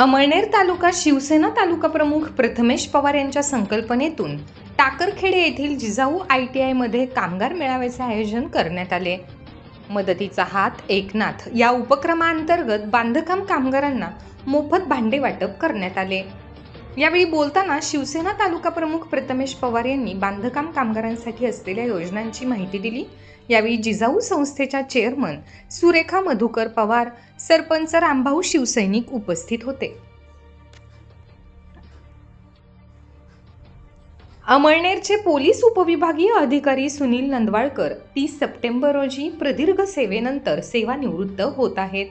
अमळनेर तालुका शिवसेना तालुका प्रमुख प्रथमेश पवार यांच्या संकल्पनेतून टाकरखेडे येथील जिजाऊ आय टी आयमध्ये कामगार मेळाव्याचे आयोजन करण्यात आले. मदतीचा हात एकनाथ या उपक्रमाअंतर्गत बांधकाम कामगारांना मोफत भांडे वाटप करण्यात आले. यावेळी बोलताना शिवसेना तालुका प्रमुख प्रथमेश पवार यांनी बांधकाम कामगारांसाठी असलेल्या योजनांची माहिती दिली. यावेळी जिजाऊ संस्थेच्या चेअरमन सुरेखा मधुकर पवार सरपंच रामभाऊ शिवसैनिक उपस्थित होते. अमळनेरचे पोलीस उपविभागीय अधिकारी सुनील नंदवाळकर तीस सप्टेंबर रोजी प्रदीर्घ सेवेनंतर सेवानिवृत्त होत आहेत.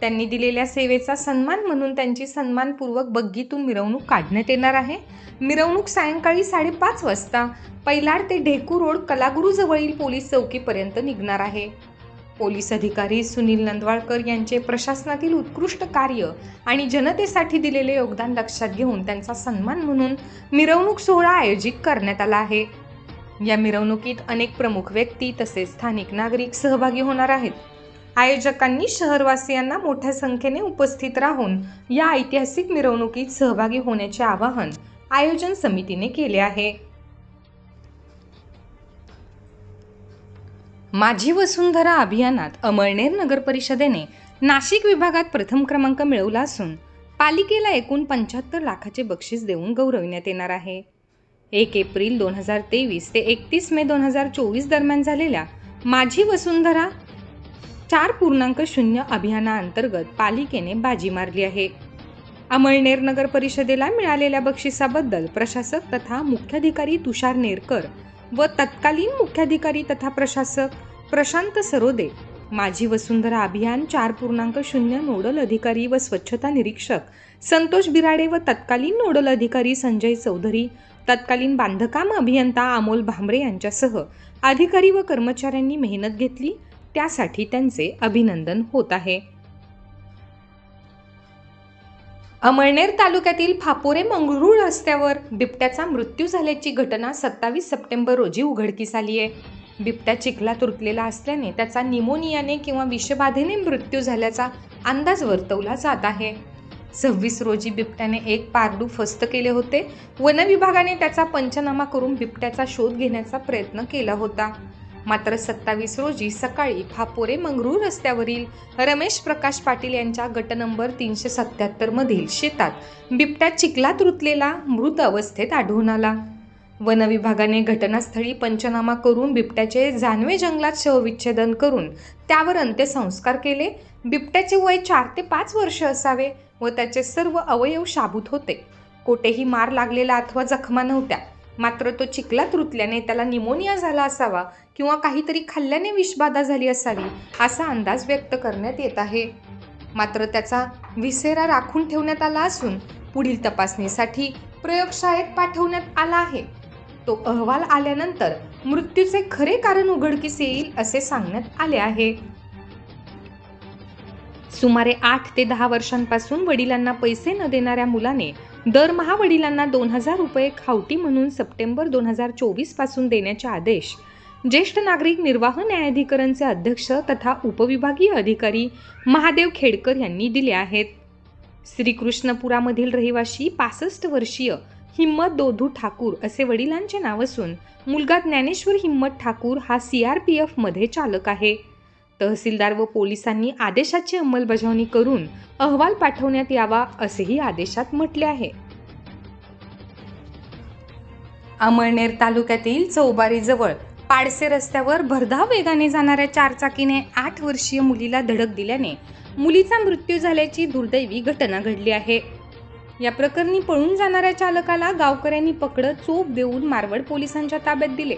त्यांनी दिलेल्या सेवेचा सन्मान म्हणून त्यांची सन्मानपूर्वक बग्गीतून मिरवणूक काढण्यात येणार आहे. मिरवणूक सायंकाळी साडेपाच वाजता पैलाड ते ढेकू रोड कलागुरूजवळील पोलीस चौकीपर्यंत निघणार आहे. पोलीस अधिकारी सुनील नंदवाळकर यांचे प्रशासनातील उत्कृष्ट कार्य आणि जनतेसाठी दिलेले योगदान लक्षात घेऊन त्यांचा सन्मान म्हणून मिरवणूक सोहळा आयोजित करण्यात आला आहे. या मिरवणुकीत अनेक प्रमुख व्यक्ती तसेच स्थानिक नागरिक सहभागी होणार आहेत. आयोजकांनी शहरवासियांना मोठ्या संख्येने उपस्थित राहून या ऐतिहासिक मिरवणुकीत सहभागी होण्याचे आवाहन आयोजन समितीने केले आहे. माझी वसुंधरा अभियानात अमळनेर नगर परिषदेने नाशिक विभागात प्रथम क्रमांक मिळवला असून पालिकेला एकूण पंच्याहत्तर लाखाचे बक्षीस देऊन गौरविण्यात येणार आहे. एक एप्रिल दोन हजार तेवीस ते एकतीस मे दोन हजार चोवीस दरम्यान झालेल्या माझी वसुंधरा चार पूर्णांक शून्य अभियानाअंतर्गत पालिकेने बाजी मारली आहे. अमळनेर नगर परिषदेला मिळालेल्या बक्षिसाबद्दल प्रशासक तथा मुख्याधिकारी तुषार नेरकर व तत्कालीन मुख्याधिकारी तथा प्रशासक प्रशांत सरोदे माझी वसुंधरा अभियान चार पूर्णांक शून्य नोडल अधिकारी व स्वच्छता निरीक्षक संतोष बिराडे व तत्कालीन नोडल अधिकारी संजय चौधरी तत्कालीन बांधकाम अभियंता अमोल भांबरे यांच्यासह अधिकारी व कर्मचाऱ्यांनी मेहनत घेतली त्यासाठी त्यांचे अभिनंदन होत आहे. अमळनेर तालुक्यातील फापोरे मंगरूळ रस्त्यावर बिबट्याचा मृत्यू झाल्याची घटना सत्तावीस सप्टेंबर रोजी उघडकीस आली आहे. बिबट्या चिखलात तुरतलेला असल्याने त्याचा निमोनियाने किंवा विषबाधेने मृत्यू झाल्याचा अंदाज वर्तवला जात आहे. सव्वीस रोजी बिबट्याने एक पारडू फस्त केले होते. वनविभागाने त्याचा पंचनामा करून बिबट्याचा शोध घेण्याचा प्रयत्न केला होता. मात्र सत्तावीस रोजी सकाळी फापोरे मंगरूळ रस्त्यावरील रमेश प्रकाश पाटील यांच्या गट नंबर तीनशे सत्याहत्तर मधील शेतात बिबट्या चिखलात रुतलेला मृत अवस्थेत आढळून आला. वन विभागाने घटनास्थळी पंचनामा करून बिबट्याचे जानवे जंगलात शवविच्छेदन करून त्यावर अंत्यसंस्कार केले. बिबट्याचे वय चार ते पाच वर्ष असावे व त्याचे सर्व अवयव शाबूत होते. कोठेही मार लागलेला अथवा जखमा नव्हत्या. मात्र तो चिखलात रुतल्याने त्याला निमोनिया झाला असावा किंवा काहीतरी खाल्ल्याने विषबाधा झाली असावी असा अंदाज व्यक्त करण्यात येत आहे. मात्र त्याचा विसेरा राखून ठेवण्यात आला असून पुढील तपासणीसाठी प्रयोगशाळेत पाठवण्यात आला आहे. तो अहवाल आल्यानंतर मृत्यूचे खरे कारण उघडकीस येईल असे सांगण्यात आले आहे. सुमारे आठ ते दहा वर्षांपासून वडिलांना पैसे न देणाऱ्या मुलाने दरमहा वडिलांना दोन हजार रुपये खावटी म्हणून सप्टेंबर दोन हजार चोवीसपासून देण्याचे आदेश. ज्येष्ठ नागरिक निर्वाह न्यायाधिकरणचे अध्यक्ष तथा उपविभागीय अधिकारी महादेव खेडकर यांनी दिले आहेत. श्रीकृष्णपुरामधील रहिवाशी पासष्ट वर्षीय हिम्मत दोधू ठाकूर असे वडिलांचे नाव असून मुलगा ज्ञानेश्वर हिम्मत ठाकूर हा सी आर पी एफमध्ये चालक आहे. तहसीलदार व पोलिसांनी आदेशाची अंमलबजावणी करून अहवाल पाठवण्यात यावा असेही आदेशात म्हटले आहे. अमळनेर तालुक्यातील चौबारीजवळ पाडसे रस्त्यावर भरधाव वेगाने जाणाऱ्या चारचाकीने आठ वर्षीय मुलीला धडक दिल्याने मुलीचा मृत्यू झाल्याची दुर्दैवी घटना घडली आहे. या प्रकरणी पळून जाणाऱ्या चालकाला गावकऱ्यांनी पकडत चोप देऊन मारवड पोलिसांच्या ताब्यात दिले.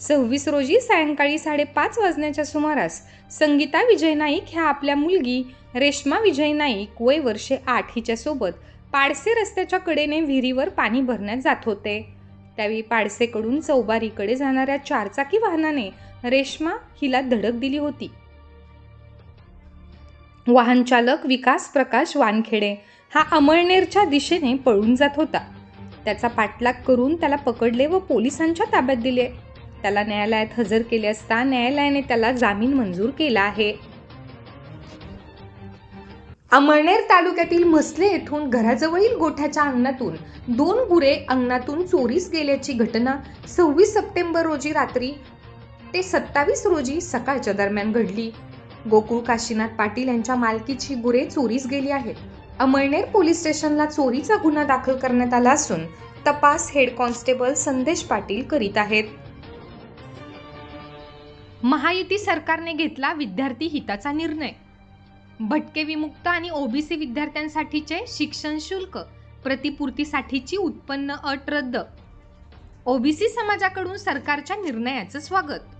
सव्वीस रोजी सायंकाळी साडेपाच वाजण्याच्या सुमारास संगीता विजय नाईक ह्या आपल्या मुलगी रेश्मा विजय नाईक वय वर्षे आठ हिच्यासोबत पाडसे रस्त्याच्या कडेने विहिरीवर पाणी भरण्यात जात होते. त्यावेळी पाडसेकडून चौबारीकडे जाणाऱ्या चारचाकी वाहनाने रेश्मा हिला धडक दिली होती. वाहन चालक विकास प्रकाश वानखेडे हा अमळनेरच्या दिशेने पळून जात होता. त्याचा पाठलाग करून त्याला पकडले व पोलिसांच्या ताब्यात दिले. त्याला न्यायालयात हजर केले असता न्यायालयाने त्याला जामीन मंजूर केला आहे. अमळनेर तालुक्यातील म्हसले येथून घराजवळील गोठ्याच्या अंगणातून दोन गुरे अंगणातून चोरीस गेल्याची घटना सव्वीस सप्टेंबर रोजी रात्री ते सत्तावीस रोजी सकाळच्या दरम्यान घडली. गोकुळ काशीनाथ पाटील यांच्या मालकीची गुरे चोरीस गेली आहेत. अमळनेर पोलीस स्टेशनला चोरीचा गुन्हा दाखल करण्यात आला असून तपास हेड कॉन्स्टेबल संदेश पाटील करीत आहेत. महायुती सरकारने घेतला विद्यार्थी हिताचा निर्णय. भटके विमुक्त आणि ओबीसी विद्यार्थ्यांसाठीचे शिक्षण शुल्क प्रतिपूर्तीसाठीची उत्पन्न अट रद्द. ओबीसी समाजाकडून सरकारच्या निर्णयाचं स्वागत.